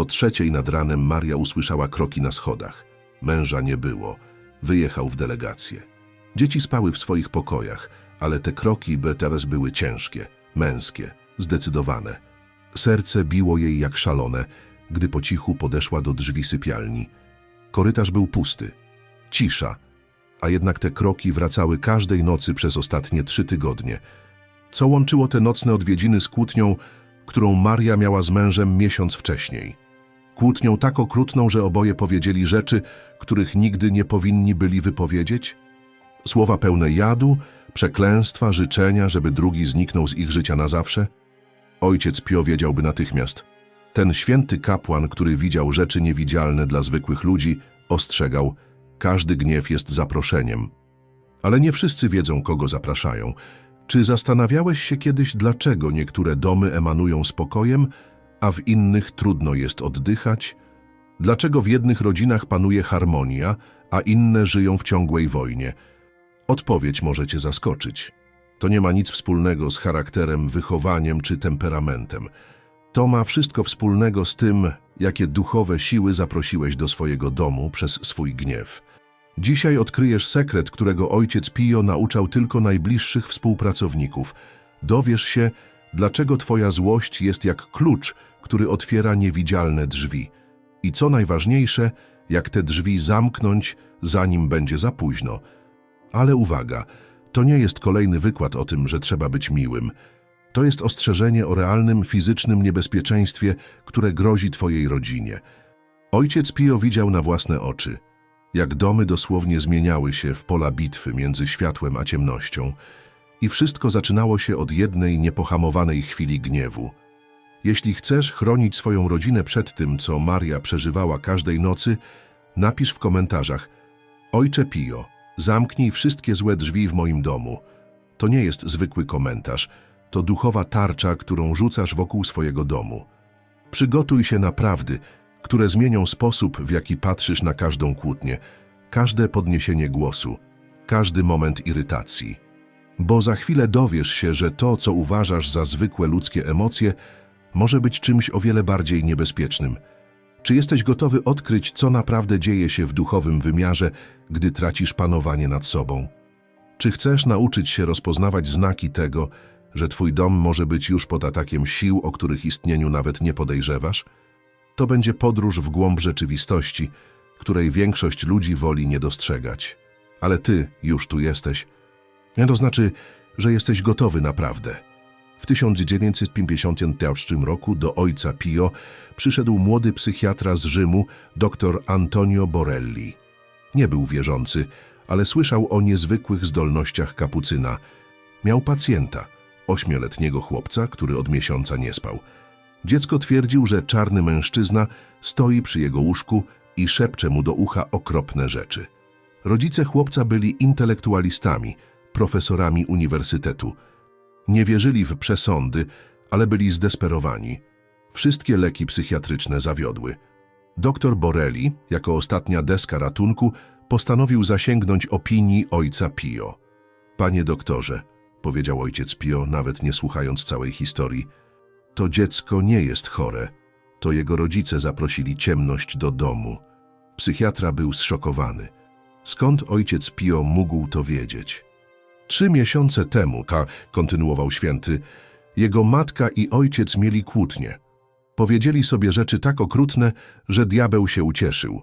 O trzeciej nad ranem Maria usłyszała kroki na schodach. Męża nie było. Wyjechał w delegację. Dzieci spały w swoich pokojach, ale te kroki teraz były ciężkie, męskie, zdecydowane. Serce biło jej jak szalone, gdy po cichu podeszła do drzwi sypialni. Korytarz był pusty. Cisza, a jednak te kroki wracały każdej nocy przez ostatnie trzy tygodnie. Co łączyło te nocne odwiedziny z kłótnią, którą Maria miała z mężem miesiąc wcześniej? Kłótnią tak okrutną, że oboje powiedzieli rzeczy, których nigdy nie powinni byli wypowiedzieć? Słowa pełne jadu, przeklęstwa, życzenia, żeby drugi zniknął z ich życia na zawsze? Ojciec Pio wiedziałby natychmiast. Ten święty kapłan, który widział rzeczy niewidzialne dla zwykłych ludzi, ostrzegał, każdy gniew jest zaproszeniem. Ale nie wszyscy wiedzą, kogo zapraszają. Czy zastanawiałeś się kiedyś, dlaczego niektóre domy emanują spokojem, a w innych trudno jest oddychać? Dlaczego w jednych rodzinach panuje harmonia, a inne żyją w ciągłej wojnie? Odpowiedź może cię zaskoczyć. To nie ma nic wspólnego z charakterem, wychowaniem czy temperamentem. To ma wszystko wspólnego z tym, jakie duchowe siły zaprosiłeś do swojego domu przez swój gniew. Dzisiaj odkryjesz sekret, którego ojciec Pio nauczał tylko najbliższych współpracowników. Dowiesz się, dlaczego twoja złość jest jak klucz, który otwiera niewidzialne drzwi. I co najważniejsze, jak te drzwi zamknąć, zanim będzie za późno. Ale uwaga, to nie jest kolejny wykład o tym, że trzeba być miłym. To jest ostrzeżenie o realnym fizycznym niebezpieczeństwie, które grozi twojej rodzinie. Ojciec Pio widział na własne oczy, jak domy dosłownie zmieniały się w pola bitwy między światłem a ciemnością i wszystko zaczynało się od jednej niepohamowanej chwili gniewu. Jeśli chcesz chronić swoją rodzinę przed tym, co Maria przeżywała każdej nocy, napisz w komentarzach Ojcze Pio, zamknij wszystkie złe drzwi w moim domu. To nie jest zwykły komentarz, to duchowa tarcza, którą rzucasz wokół swojego domu. Przygotuj się na prawdy, które zmienią sposób, w jaki patrzysz na każdą kłótnię, każde podniesienie głosu, każdy moment irytacji. Bo za chwilę dowiesz się, że to, co uważasz za zwykłe ludzkie emocje, może być czymś o wiele bardziej niebezpiecznym. Czy jesteś gotowy odkryć, co naprawdę dzieje się w duchowym wymiarze, gdy tracisz panowanie nad sobą? Czy chcesz nauczyć się rozpoznawać znaki tego, że twój dom może być już pod atakiem sił, o których istnieniu nawet nie podejrzewasz? To będzie podróż w głąb rzeczywistości, której większość ludzi woli nie dostrzegać. Ale ty już tu jesteś. To znaczy, że jesteś gotowy naprawdę. W 1951 roku do ojca Pio przyszedł młody psychiatra z Rzymu, dr Antonio Borelli. Nie był wierzący, ale słyszał o niezwykłych zdolnościach kapucyna. Miał pacjenta, ośmioletniego chłopca, który od miesiąca nie spał. Dziecko twierdził, że czarny mężczyzna stoi przy jego łóżku i szepcze mu do ucha okropne rzeczy. Rodzice chłopca byli intelektualistami, profesorami uniwersytetu. Nie wierzyli w przesądy, ale byli zdesperowani. Wszystkie leki psychiatryczne zawiodły. Doktor Borelli, jako ostatnia deska ratunku, postanowił zasięgnąć opinii ojca Pio. Panie doktorze, powiedział ojciec Pio, nawet nie słuchając całej historii, to dziecko nie jest chore. To jego rodzice zaprosili ciemność do domu. Psychiatra był zszokowany. Skąd ojciec Pio mógł to wiedzieć? Trzy miesiące temu, ta, kontynuował święty, jego matka i ojciec mieli kłótnie. Powiedzieli sobie rzeczy tak okrutne, że diabeł się ucieszył.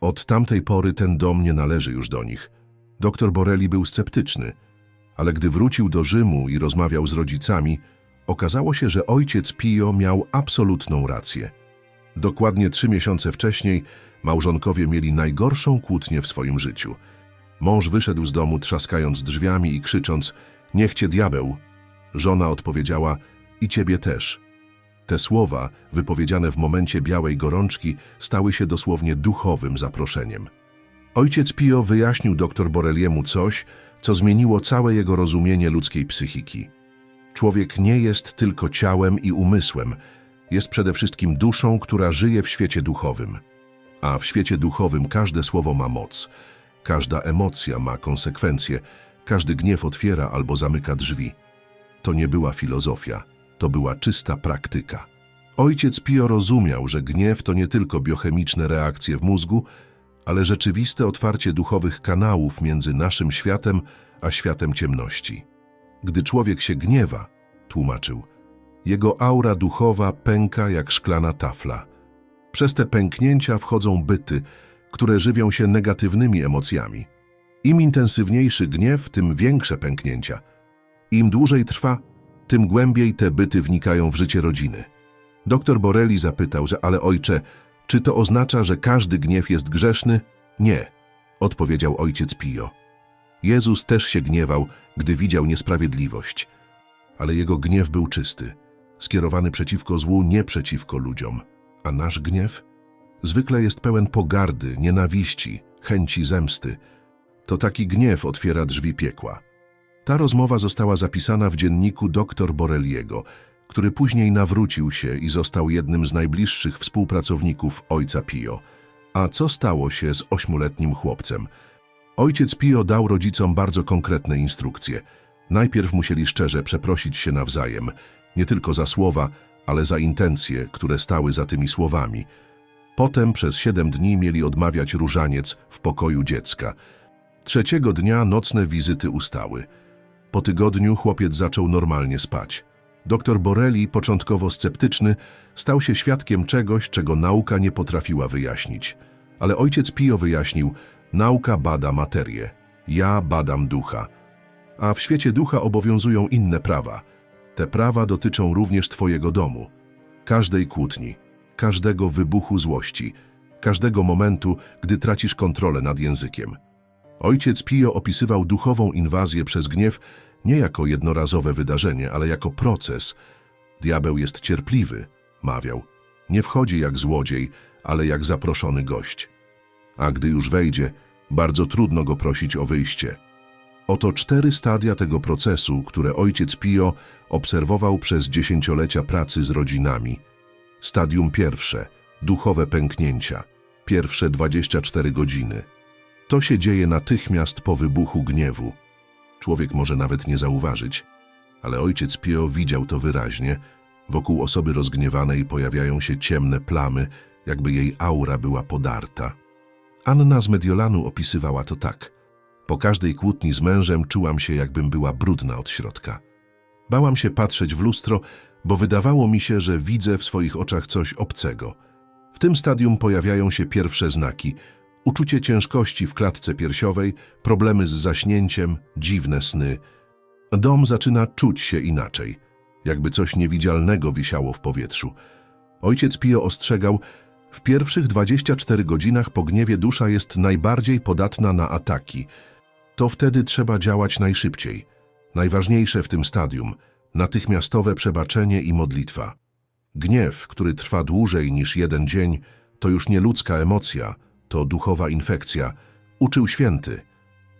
Od tamtej pory ten dom nie należy już do nich. Doktor Borelli był sceptyczny, ale gdy wrócił do Rzymu i rozmawiał z rodzicami, okazało się, że ojciec Pio miał absolutną rację. Dokładnie trzy miesiące wcześniej małżonkowie mieli najgorszą kłótnię w swoim życiu. Mąż wyszedł z domu trzaskając drzwiami i krzycząc Niech cię diabeł! Żona odpowiedziała i ciebie też. Te słowa, wypowiedziane w momencie białej gorączki, stały się dosłownie duchowym zaproszeniem. Ojciec Pio wyjaśnił dr Boreliemu coś, co zmieniło całe jego rozumienie ludzkiej psychiki. Człowiek nie jest tylko ciałem i umysłem, jest przede wszystkim duszą, która żyje w świecie duchowym. A w świecie duchowym każde słowo ma moc, każda emocja ma konsekwencje, każdy gniew otwiera albo zamyka drzwi. To nie była filozofia, to była czysta praktyka. Ojciec Pio rozumiał, że gniew to nie tylko biochemiczne reakcje w mózgu, ale rzeczywiste otwarcie duchowych kanałów między naszym światem a światem ciemności. Gdy człowiek się gniewa, tłumaczył, jego aura duchowa pęka jak szklana tafla. Przez te pęknięcia wchodzą byty, które żywią się negatywnymi emocjami. Im intensywniejszy gniew, tym większe pęknięcia. Im dłużej trwa, tym głębiej te byty wnikają w życie rodziny. Doktor Borelli zapytał, że ale ojcze, czy to oznacza, że każdy gniew jest grzeszny? Nie, odpowiedział ojciec Pio. Jezus też się gniewał, gdy widział niesprawiedliwość. Ale jego gniew był czysty, skierowany przeciwko złu, nie przeciwko ludziom. A nasz gniew? Zwykle jest pełen pogardy, nienawiści, chęci zemsty. To taki gniew otwiera drzwi piekła. Ta rozmowa została zapisana w dzienniku dr Borelliego, który później nawrócił się i został jednym z najbliższych współpracowników ojca Pio. A co stało się z ośmioletnim chłopcem? Ojciec Pio dał rodzicom bardzo konkretne instrukcje. Najpierw musieli szczerze przeprosić się nawzajem, nie tylko za słowa, ale za intencje, które stały za tymi słowami. Potem przez siedem dni mieli odmawiać różaniec w pokoju dziecka. Trzeciego dnia nocne wizyty ustały. Po tygodniu chłopiec zaczął normalnie spać. Doktor Borelli, początkowo sceptyczny, stał się świadkiem czegoś, czego nauka nie potrafiła wyjaśnić. Ale ojciec Pio wyjaśnił, nauka bada materię, ja badam ducha. A w świecie ducha obowiązują inne prawa. Te prawa dotyczą również twojego domu. Każdej kłótni, każdego wybuchu złości, każdego momentu, gdy tracisz kontrolę nad językiem. Ojciec Pio opisywał duchową inwazję przez gniew nie jako jednorazowe wydarzenie, ale jako proces. Diabeł jest cierpliwy, mawiał. Nie wchodzi jak złodziej, ale jak zaproszony gość. A gdy już wejdzie, bardzo trudno go prosić o wyjście. Oto cztery stadia tego procesu, które ojciec Pio obserwował przez dziesięciolecia pracy z rodzinami. Stadium pierwsze – duchowe pęknięcia. Pierwsze 24 godziny. To się dzieje natychmiast po wybuchu gniewu. Człowiek może nawet nie zauważyć, ale ojciec Pio widział to wyraźnie. Wokół osoby rozgniewanej pojawiają się ciemne plamy, jakby jej aura była podarta. Anna z Mediolanu opisywała to tak. Po każdej kłótni z mężem czułam się, jakbym była brudna od środka. Bałam się patrzeć w lustro, bo wydawało mi się, że widzę w swoich oczach coś obcego. W tym stadium pojawiają się pierwsze znaki. Uczucie ciężkości w klatce piersiowej, problemy z zaśnięciem, dziwne sny. Dom zaczyna czuć się inaczej, jakby coś niewidzialnego wisiało w powietrzu. Ojciec Pio ostrzegał, w pierwszych 24 godzinach po gniewie dusza jest najbardziej podatna na ataki. To wtedy trzeba działać najszybciej. Najważniejsze w tym stadium natychmiastowe przebaczenie i modlitwa. Gniew, który trwa dłużej niż jeden dzień, to już nie ludzka emocja, to duchowa infekcja. Uczył święty.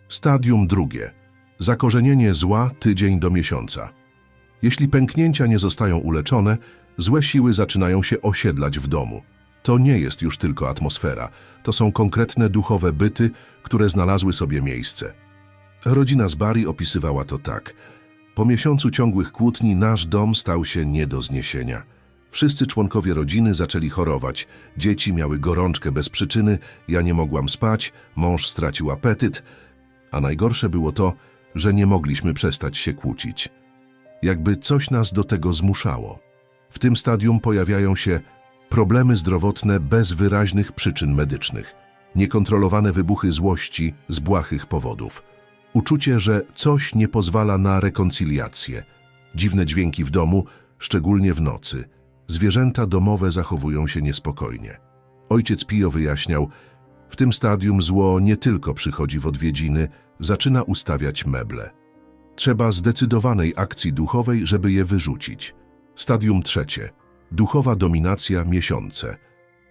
Stadium drugie. Zakorzenienie zła tydzień do miesiąca. Jeśli pęknięcia nie zostają uleczone, złe siły zaczynają się osiedlać w domu. To nie jest już tylko atmosfera, to są konkretne duchowe byty, które znalazły sobie miejsce. Rodzina z Bari opisywała to tak. Po miesiącu ciągłych kłótni nasz dom stał się nie do zniesienia. Wszyscy członkowie rodziny zaczęli chorować, dzieci miały gorączkę bez przyczyny, ja nie mogłam spać, mąż stracił apetyt, a najgorsze było to, że nie mogliśmy przestać się kłócić. Jakby coś nas do tego zmuszało. W tym stadium pojawiają się problemy zdrowotne bez wyraźnych przyczyn medycznych, niekontrolowane wybuchy złości z błahych powodów, uczucie, że coś nie pozwala na rekonciliację, dziwne dźwięki w domu, szczególnie w nocy, zwierzęta domowe zachowują się niespokojnie. Ojciec Pio wyjaśniał, w tym stadium zło nie tylko przychodzi w odwiedziny, zaczyna ustawiać meble. Trzeba zdecydowanej akcji duchowej, żeby je wyrzucić. Stadium trzecie – Duchowa dominacja miesiące.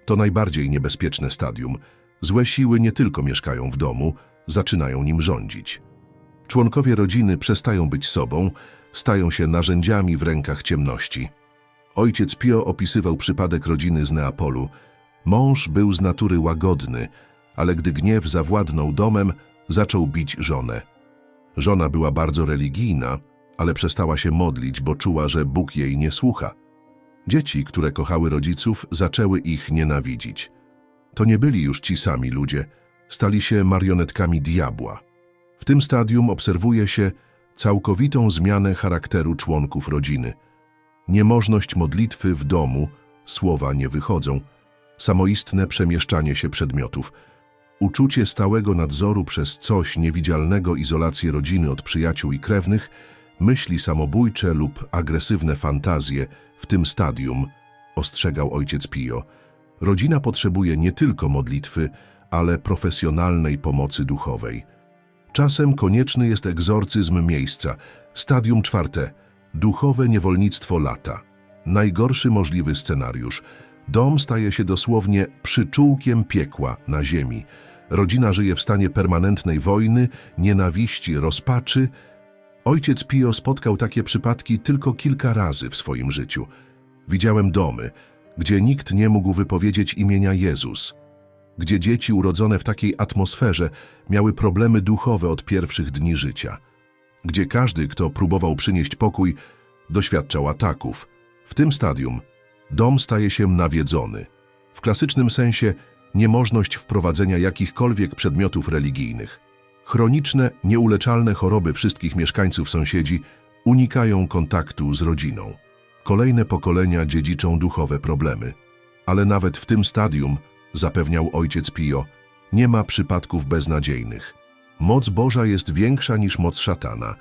To najbardziej niebezpieczne stadium. Złe siły nie tylko mieszkają w domu, zaczynają nim rządzić. Członkowie rodziny przestają być sobą, stają się narzędziami w rękach ciemności. Ojciec Pio opisywał przypadek rodziny z Neapolu. Mąż był z natury łagodny, ale gdy gniew zawładnął domem, zaczął bić żonę. Żona była bardzo religijna, ale przestała się modlić, bo czuła, że Bóg jej nie słucha. Dzieci, które kochały rodziców, zaczęły ich nienawidzić. To nie byli już ci sami ludzie, stali się marionetkami diabła. W tym stadium obserwuje się całkowitą zmianę charakteru członków rodziny. Niemożność modlitwy w domu, słowa nie wychodzą, samoistne przemieszczanie się przedmiotów, uczucie stałego nadzoru przez coś niewidzialnego, izolację rodziny od przyjaciół i krewnych, myśli samobójcze lub agresywne fantazje w tym stadium, ostrzegał ojciec Pio. Rodzina potrzebuje nie tylko modlitwy, ale profesjonalnej pomocy duchowej. Czasem konieczny jest egzorcyzm miejsca. Stadium czwarte. Duchowe niewolnictwo lata. Najgorszy możliwy scenariusz. Dom staje się dosłownie przyczółkiem piekła na ziemi. Rodzina żyje w stanie permanentnej wojny, nienawiści, rozpaczy. Ojciec Pio spotkał takie przypadki tylko kilka razy w swoim życiu. Widziałem domy, gdzie nikt nie mógł wypowiedzieć imienia Jezus, gdzie dzieci urodzone w takiej atmosferze miały problemy duchowe od pierwszych dni życia, gdzie każdy, kto próbował przynieść pokój, doświadczał ataków. W tym stadium dom staje się nawiedzony. W klasycznym sensie niemożność wprowadzenia jakichkolwiek przedmiotów religijnych. Chroniczne, nieuleczalne choroby wszystkich mieszkańców sąsiedzi unikają kontaktu z rodziną. Kolejne pokolenia dziedziczą duchowe problemy. Ale nawet w tym stadium, zapewniał ojciec Pio, nie ma przypadków beznadziejnych. Moc Boża jest większa niż moc szatana,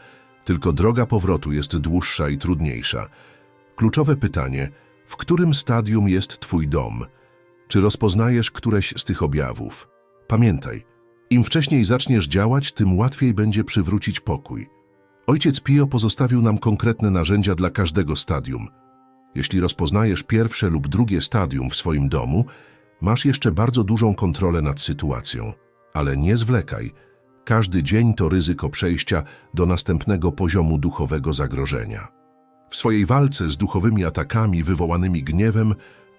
tylko droga powrotu jest dłuższa i trudniejsza. Kluczowe pytanie, w którym stadium jest Twój dom? Czy rozpoznajesz któreś z tych objawów? Pamiętaj, im wcześniej zaczniesz działać, tym łatwiej będzie przywrócić pokój. Ojciec Pio pozostawił nam konkretne narzędzia dla każdego stadium. Jeśli rozpoznajesz pierwsze lub drugie stadium w swoim domu, masz jeszcze bardzo dużą kontrolę nad sytuacją. Ale nie zwlekaj. Każdy dzień to ryzyko przejścia do następnego poziomu duchowego zagrożenia. W swojej walce z duchowymi atakami wywołanymi gniewem,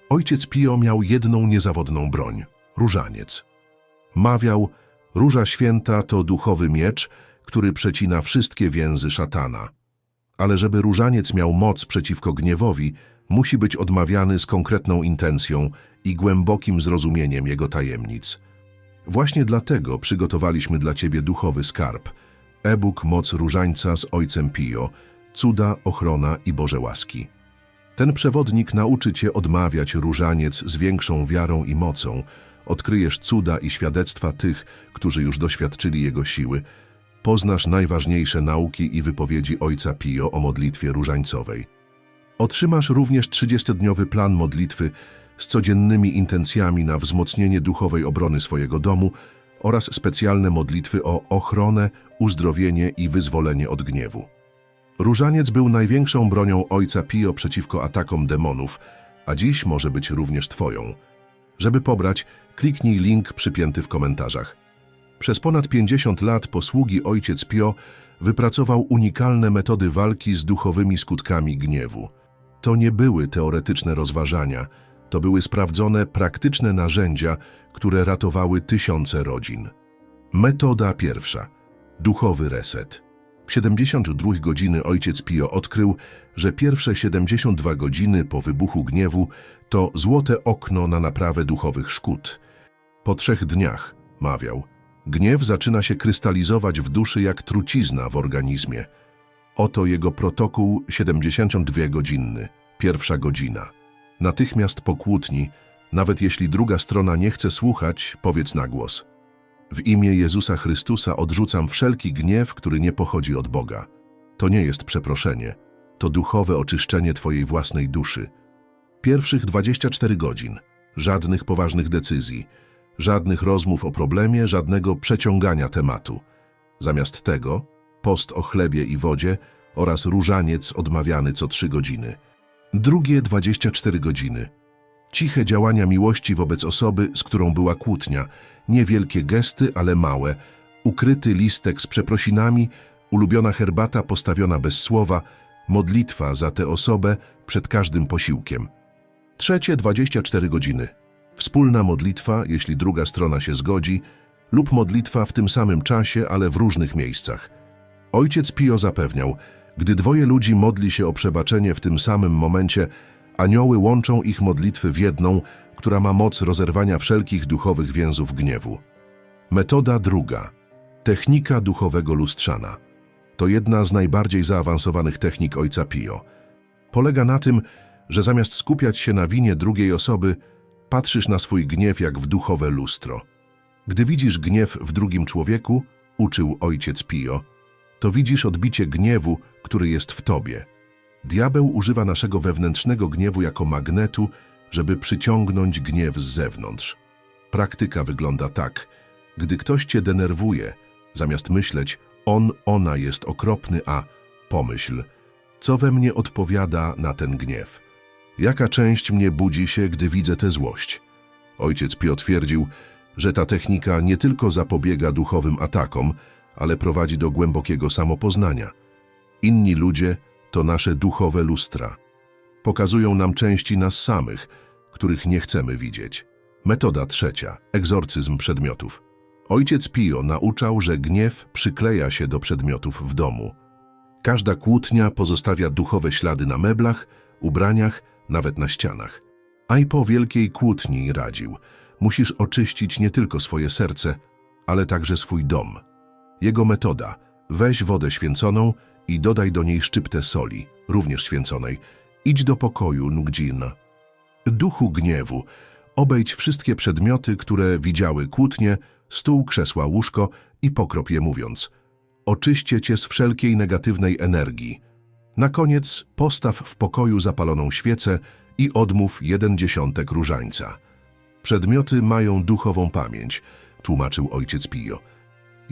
ojciec Pio miał jedną niezawodną broń – różaniec. Mawiał, róża święta to duchowy miecz, który przecina wszystkie więzy szatana. Ale żeby różaniec miał moc przeciwko gniewowi, musi być odmawiany z konkretną intencją i głębokim zrozumieniem jego tajemnic. Właśnie dlatego przygotowaliśmy dla Ciebie duchowy skarb, e-book Moc Różańca z Ojcem Pio, Cuda, Ochrona i Boże Łaski. Ten przewodnik nauczy Cię odmawiać różaniec z większą wiarą i mocą, odkryjesz cuda i świadectwa tych, którzy już doświadczyli jego siły, poznasz najważniejsze nauki i wypowiedzi Ojca Pio o modlitwie różańcowej. Otrzymasz również 30-dniowy plan modlitwy z codziennymi intencjami na wzmocnienie duchowej obrony swojego domu oraz specjalne modlitwy o ochronę, uzdrowienie i wyzwolenie od gniewu. Różaniec był największą bronią Ojca Pio przeciwko atakom demonów, a dziś może być również Twoją. Żeby pobrać, kliknij link przypięty w komentarzach. Przez ponad 50 lat posługi Ojciec Pio wypracował unikalne metody walki z duchowymi skutkami gniewu. To nie były teoretyczne rozważania, to były sprawdzone, praktyczne narzędzia, które ratowały tysiące rodzin. Metoda pierwsza. Duchowy reset. W 72 godziny ojciec Pio odkrył, że pierwsze 72 godziny po wybuchu gniewu to złote okno na naprawę duchowych szkód. Po trzech dniach, mawiał, gniew zaczyna się krystalizować w duszy jak trucizna w organizmie. Oto jego protokół 72-godzinny, pierwsza godzina. Natychmiast po kłótni, nawet jeśli druga strona nie chce słuchać, powiedz na głos. W imię Jezusa Chrystusa odrzucam wszelki gniew, który nie pochodzi od Boga. To nie jest przeproszenie, to duchowe oczyszczenie Twojej własnej duszy. Pierwszych 24 godzin, żadnych poważnych decyzji, żadnych rozmów o problemie, żadnego przeciągania tematu. Zamiast tego post o chlebie i wodzie oraz różaniec odmawiany co trzy godziny. Drugie 24 godziny. Ciche działania miłości wobec osoby, z którą była kłótnia, niewielkie gesty, ale małe, ukryty listek z przeprosinami, ulubiona herbata postawiona bez słowa, modlitwa za tę osobę przed każdym posiłkiem. Trzecie 24 godziny. Wspólna modlitwa, jeśli druga strona się zgodzi, lub modlitwa w tym samym czasie, ale w różnych miejscach. Ojciec Pio zapewniał, gdy dwoje ludzi modli się o przebaczenie w tym samym momencie, Anioły łączą ich modlitwy w jedną, która ma moc rozerwania wszelkich duchowych więzów gniewu. Metoda druga. Technika duchowego lustrzana. To jedna z najbardziej zaawansowanych technik Ojca Pio. Polega na tym, że zamiast skupiać się na winie drugiej osoby, patrzysz na swój gniew jak w duchowe lustro. Gdy widzisz gniew w drugim człowieku, uczył ojciec Pio, to widzisz odbicie gniewu, który jest w tobie. Diabeł używa naszego wewnętrznego gniewu jako magnetu, żeby przyciągnąć gniew z zewnątrz. Praktyka wygląda tak. Gdy ktoś cię denerwuje, zamiast myśleć, on, ona jest okropny, a pomyśl, co we mnie odpowiada na ten gniew. Jaka część mnie budzi się, gdy widzę tę złość? Ojciec Pio twierdził, że ta technika nie tylko zapobiega duchowym atakom, ale prowadzi do głębokiego samopoznania. Inni ludzie to nasze duchowe lustra. Pokazują nam części nas samych, których nie chcemy widzieć. Metoda trzecia. Egzorcyzm przedmiotów. Ojciec Pio nauczał, że gniew przykleja się do przedmiotów w domu. Każda kłótnia pozostawia duchowe ślady na meblach, ubraniach, nawet na ścianach. A i po wielkiej kłótni radził, musisz oczyścić nie tylko swoje serce, ale także swój dom. Jego metoda, weź wodę święconą i dodaj do niej szczyptę soli, również święconej. Idź do pokoju Nugdzina. Duchu gniewu, obejdź wszystkie przedmioty, które widziały kłótnie, stół, krzesła, łóżko i pokrop je mówiąc. Oczyście cię z wszelkiej negatywnej energii. Na koniec postaw w pokoju zapaloną świecę i odmów jeden dziesiątek różańca. Przedmioty mają duchową pamięć, tłumaczył ojciec Pio.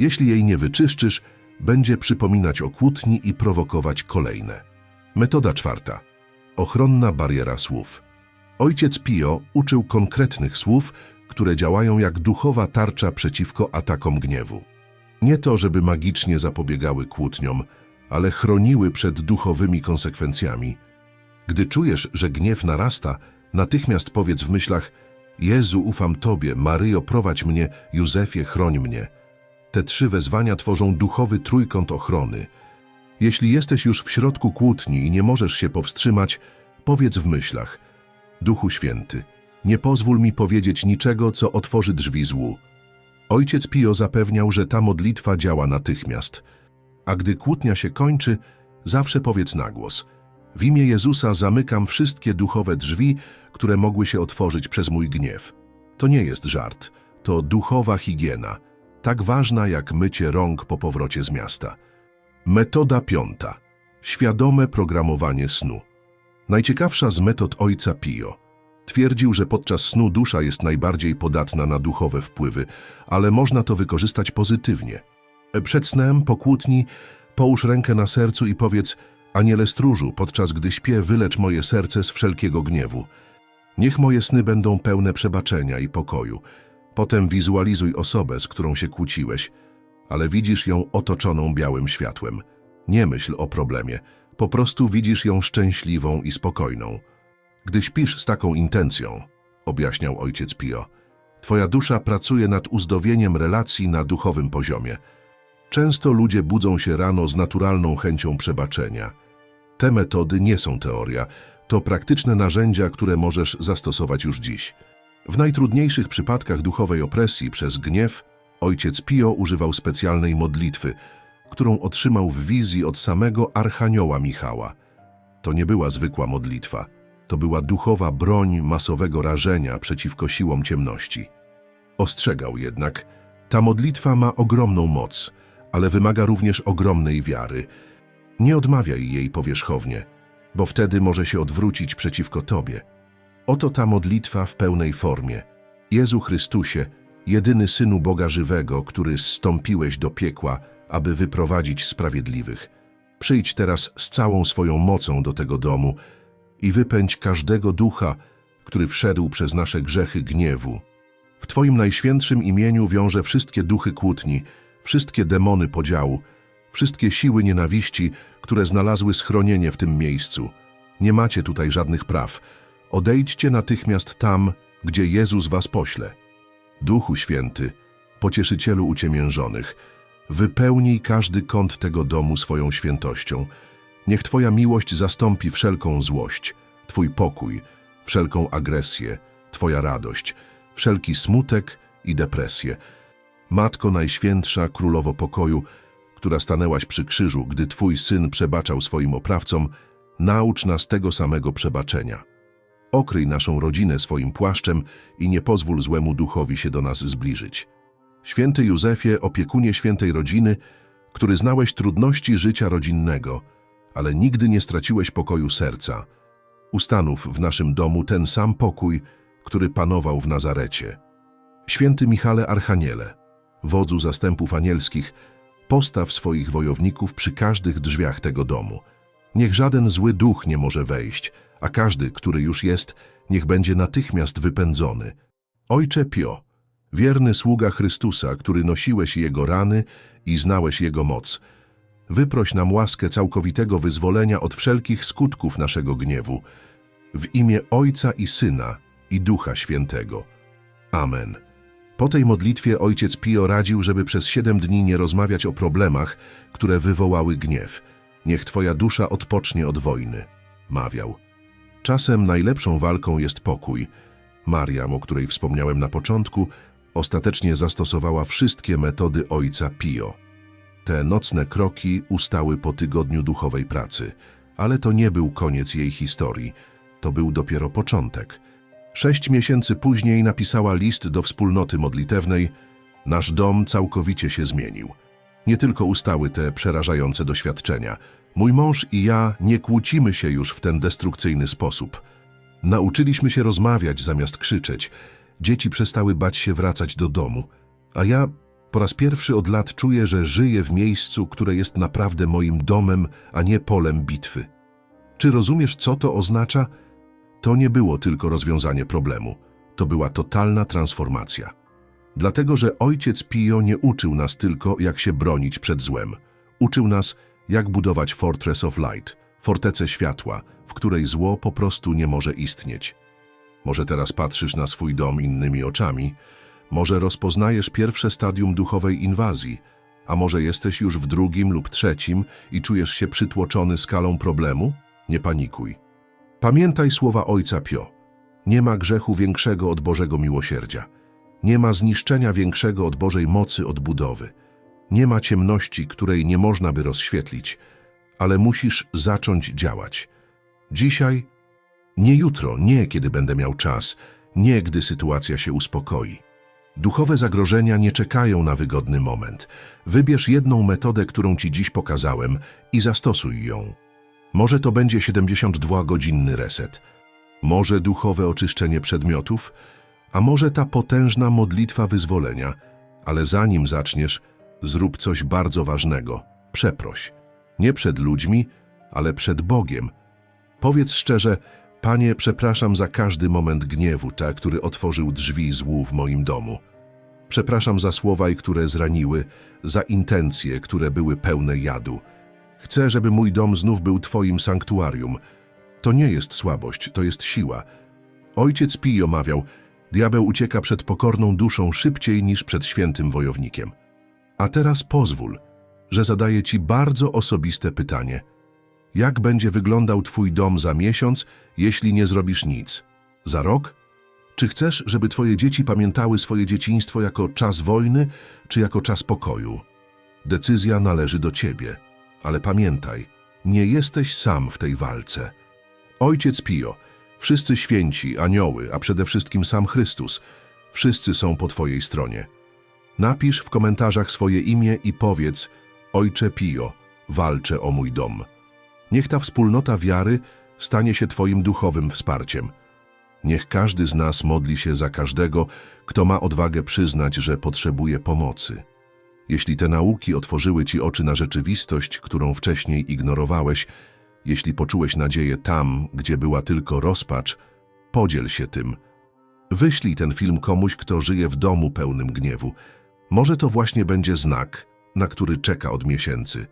Jeśli jej nie wyczyszczysz, będzie przypominać o kłótni i prowokować kolejne. Metoda czwarta. Ochronna bariera słów. Ojciec Pio uczył konkretnych słów, które działają jak duchowa tarcza przeciwko atakom gniewu. Nie to, żeby magicznie zapobiegały kłótniom, ale chroniły przed duchowymi konsekwencjami. Gdy czujesz, że gniew narasta, natychmiast powiedz w myślach Jezu, ufam Tobie, Maryjo, prowadź mnie, Józefie, chroń mnie. Te trzy wezwania tworzą duchowy trójkąt ochrony. Jeśli jesteś już w środku kłótni i nie możesz się powstrzymać, powiedz w myślach Duchu Święty, nie pozwól mi powiedzieć niczego, co otworzy drzwi złu. Ojciec Pio zapewniał, że ta modlitwa działa natychmiast. A gdy kłótnia się kończy, zawsze powiedz na głos. W imię Jezusa zamykam wszystkie duchowe drzwi, które mogły się otworzyć przez mój gniew. To nie jest żart, to duchowa higiena, tak ważna jak mycie rąk po powrocie z miasta. Metoda piąta. Świadome programowanie snu. Najciekawsza z metod ojca Pio. Twierdził, że podczas snu dusza jest najbardziej podatna na duchowe wpływy, ale można to wykorzystać pozytywnie. Przed snem, po kłótni, połóż rękę na sercu i powiedz Aniele stróżu, podczas gdy śpię, wylecz moje serce z wszelkiego gniewu. Niech moje sny będą pełne przebaczenia i pokoju. Potem wizualizuj osobę, z którą się kłóciłeś, ale widzisz ją otoczoną białym światłem. Nie myśl o problemie, po prostu widzisz ją szczęśliwą i spokojną. Gdy śpisz z taką intencją, objaśniał ojciec Pio, twoja dusza pracuje nad uzdowieniem relacji na duchowym poziomie. Często ludzie budzą się rano z naturalną chęcią przebaczenia. Te metody nie są teoria, to praktyczne narzędzia, które możesz zastosować już dziś. W najtrudniejszych przypadkach duchowej opresji przez gniew, ojciec Pio używał specjalnej modlitwy, którą otrzymał w wizji od samego Archanioła Michała. To nie była zwykła modlitwa, to była duchowa broń masowego rażenia przeciwko siłom ciemności. Ostrzegał jednak, ta modlitwa ma ogromną moc, ale wymaga również ogromnej wiary. Nie odmawiaj jej powierzchownie, bo wtedy może się odwrócić przeciwko Tobie. Oto ta modlitwa w pełnej formie. Jezu Chrystusie, jedyny Synu Boga żywego, który zstąpiłeś do piekła, aby wyprowadzić sprawiedliwych. Przyjdź teraz z całą swoją mocą do tego domu i wypędź każdego ducha, który wszedł przez nasze grzechy gniewu. W Twoim najświętszym imieniu wiąże wszystkie duchy kłótni, wszystkie demony podziału, wszystkie siły nienawiści, które znalazły schronienie w tym miejscu. Nie macie tutaj żadnych praw. Odejdźcie natychmiast tam, gdzie Jezus was pośle. Duchu Święty, pocieszycielu uciemiężonych, wypełnij każdy kąt tego domu swoją świętością. Niech Twoja miłość zastąpi wszelką złość, Twój pokój, wszelką agresję, Twoja radość, wszelki smutek i depresję. Matko Najświętsza, Królowo Pokoju, która stanęłaś przy krzyżu, gdy Twój Syn przebaczał swoim oprawcom, naucz nas tego samego przebaczenia. Okryj naszą rodzinę swoim płaszczem i nie pozwól złemu duchowi się do nas zbliżyć. Święty Józefie, opiekunie świętej rodziny, który znałeś trudności życia rodzinnego, ale nigdy nie straciłeś pokoju serca, ustanów w naszym domu ten sam pokój, który panował w Nazarecie. Święty Michale Archaniele, wodzu zastępów anielskich, postaw swoich wojowników przy każdych drzwiach tego domu. Niech żaden zły duch nie może wejść, a każdy, który już jest, niech będzie natychmiast wypędzony. Ojcze Pio, wierny sługa Chrystusa, który nosiłeś Jego rany i znałeś Jego moc, wyproś nam łaskę całkowitego wyzwolenia od wszelkich skutków naszego gniewu, w imię Ojca i Syna i Ducha Świętego. Amen. Po tej modlitwie ojciec Pio radził, żeby przez siedem dni nie rozmawiać o problemach, które wywołały gniew. Niech twoja dusza odpocznie od wojny, mawiał. Czasem najlepszą walką jest pokój. Mariam, o której wspomniałem na początku, ostatecznie zastosowała wszystkie metody ojca Pio. Te nocne kroki ustały po tygodniu duchowej pracy, ale to nie był koniec jej historii, to był dopiero początek. Sześć miesięcy później napisała list do wspólnoty modlitewnej Nasz dom całkowicie się zmienił. Nie tylko ustały te przerażające doświadczenia. Mój mąż i ja nie kłócimy się już w ten destrukcyjny sposób. Nauczyliśmy się rozmawiać zamiast krzyczeć. Dzieci przestały bać się wracać do domu. A ja po raz pierwszy od lat czuję, że żyję w miejscu, które jest naprawdę moim domem, a nie polem bitwy. Czy rozumiesz, co to oznacza? To nie było tylko rozwiązanie problemu. To była totalna transformacja. Dlatego, że ojciec Pio nie uczył nas tylko, jak się bronić przed złem. Uczył nas, jak budować Fortress of Light, fortecę światła, w której zło po prostu nie może istnieć. Może teraz patrzysz na swój dom innymi oczami, może rozpoznajesz pierwsze stadium duchowej inwazji, a może jesteś już w drugim lub trzecim i czujesz się przytłoczony skalą problemu? Nie panikuj. Pamiętaj słowa ojca Pio. Nie ma grzechu większego od Bożego miłosierdzia. Nie ma zniszczenia większego od Bożej mocy odbudowy. Nie ma ciemności, której nie można by rozświetlić, ale musisz zacząć działać. Dzisiaj, nie jutro, nie kiedy będę miał czas, nie gdy sytuacja się uspokoi. Duchowe zagrożenia nie czekają na wygodny moment. Wybierz jedną metodę, którą Ci dziś pokazałem i zastosuj ją. Może to będzie 72-godzinny reset, może duchowe oczyszczenie przedmiotów, a może ta potężna modlitwa wyzwolenia, ale zanim zaczniesz, zrób coś bardzo ważnego. Przeproś. Nie przed ludźmi, ale przed Bogiem. Powiedz szczerze, Panie, przepraszam za każdy moment gniewu, ta, który otworzył drzwi złu w moim domu. Przepraszam za słowa, które zraniły, za intencje, które były pełne jadu. Chcę, żeby mój dom znów był Twoim sanktuarium. To nie jest słabość, to jest siła. Ojciec Pio mawiał, diabeł ucieka przed pokorną duszą szybciej niż przed świętym wojownikiem. A teraz pozwól, że zadaję Ci bardzo osobiste pytanie. Jak będzie wyglądał Twój dom za miesiąc, jeśli nie zrobisz nic? Za rok? Czy chcesz, żeby Twoje dzieci pamiętały swoje dzieciństwo jako czas wojny, czy jako czas pokoju? Decyzja należy do Ciebie. Ale pamiętaj, nie jesteś sam w tej walce. Ojciec Pio, wszyscy święci, anioły, a przede wszystkim sam Chrystus, wszyscy są po Twojej stronie. Napisz w komentarzach swoje imię i powiedz Ojcze Pio, walczę o mój dom. Niech ta wspólnota wiary stanie się Twoim duchowym wsparciem. Niech każdy z nas modli się za każdego, kto ma odwagę przyznać, że potrzebuje pomocy. Jeśli te nauki otworzyły Ci oczy na rzeczywistość, którą wcześniej ignorowałeś, jeśli poczułeś nadzieję tam, gdzie była tylko rozpacz, podziel się tym. Wyślij ten film komuś, kto żyje w domu pełnym gniewu. Może to właśnie będzie znak, na który czeka od miesięcy.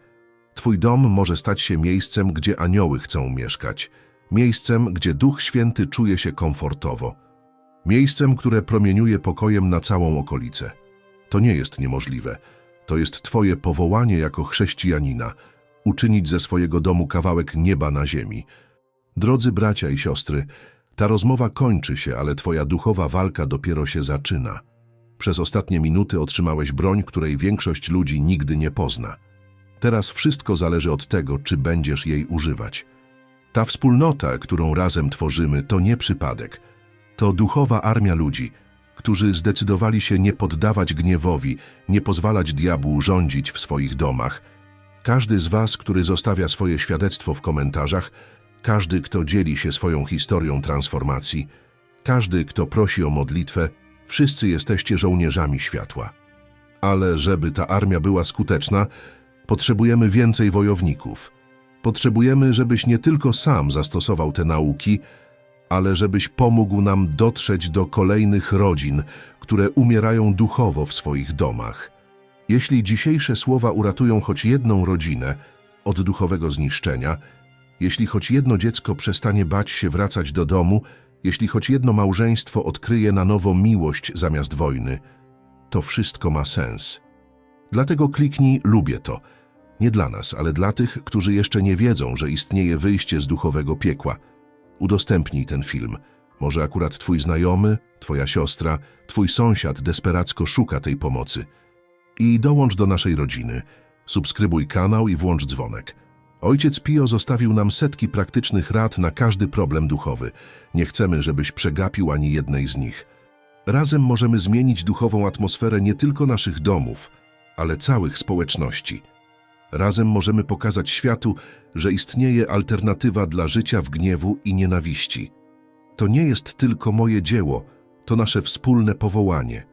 Twój dom może stać się miejscem, gdzie anioły chcą mieszkać, miejscem, gdzie Duch Święty czuje się komfortowo, miejscem, które promieniuje pokojem na całą okolicę. To nie jest niemożliwe. To jest Twoje powołanie jako chrześcijanina, uczynić ze swojego domu kawałek nieba na ziemi. Drodzy bracia i siostry, ta rozmowa kończy się, ale twoja duchowa walka dopiero się zaczyna. Przez ostatnie minuty otrzymałeś broń, której większość ludzi nigdy nie pozna. Teraz wszystko zależy od tego, czy będziesz jej używać. Ta wspólnota, którą razem tworzymy, to nie przypadek. To duchowa armia ludzi, którzy zdecydowali się nie poddawać gniewowi, nie pozwalać diabłu rządzić w swoich domach. Każdy z was, który zostawia swoje świadectwo w komentarzach, każdy, kto dzieli się swoją historią transformacji, każdy, kto prosi o modlitwę, wszyscy jesteście żołnierzami światła. Ale żeby ta armia była skuteczna, potrzebujemy więcej wojowników. Potrzebujemy, żebyś nie tylko sam zastosował te nauki, ale żebyś pomógł nam dotrzeć do kolejnych rodzin, które umierają duchowo w swoich domach. Jeśli dzisiejsze słowa uratują choć jedną rodzinę od duchowego zniszczenia, jeśli choć jedno dziecko przestanie bać się wracać do domu, jeśli choć jedno małżeństwo odkryje na nowo miłość zamiast wojny, to wszystko ma sens. Dlatego kliknij lubię to. Nie dla nas, ale dla tych, którzy jeszcze nie wiedzą, że istnieje wyjście z duchowego piekła. Udostępnij ten film. Może akurat twój znajomy, twoja siostra, twój sąsiad desperacko szuka tej pomocy. I dołącz do naszej rodziny. Subskrybuj kanał i włącz dzwonek. Ojciec Pio zostawił nam setki praktycznych rad na każdy problem duchowy. Nie chcemy, żebyś przegapił ani jednej z nich. Razem możemy zmienić duchową atmosferę nie tylko naszych domów, ale całych społeczności. Razem możemy pokazać światu, że istnieje alternatywa dla życia w gniewu i nienawiści. To nie jest tylko moje dzieło, to nasze wspólne powołanie.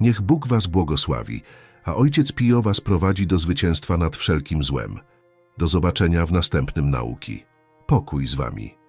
Niech Bóg was błogosławi, a Ojciec Pio was prowadzi do zwycięstwa nad wszelkim złem. Do zobaczenia w następnym nauki. Pokój z wami.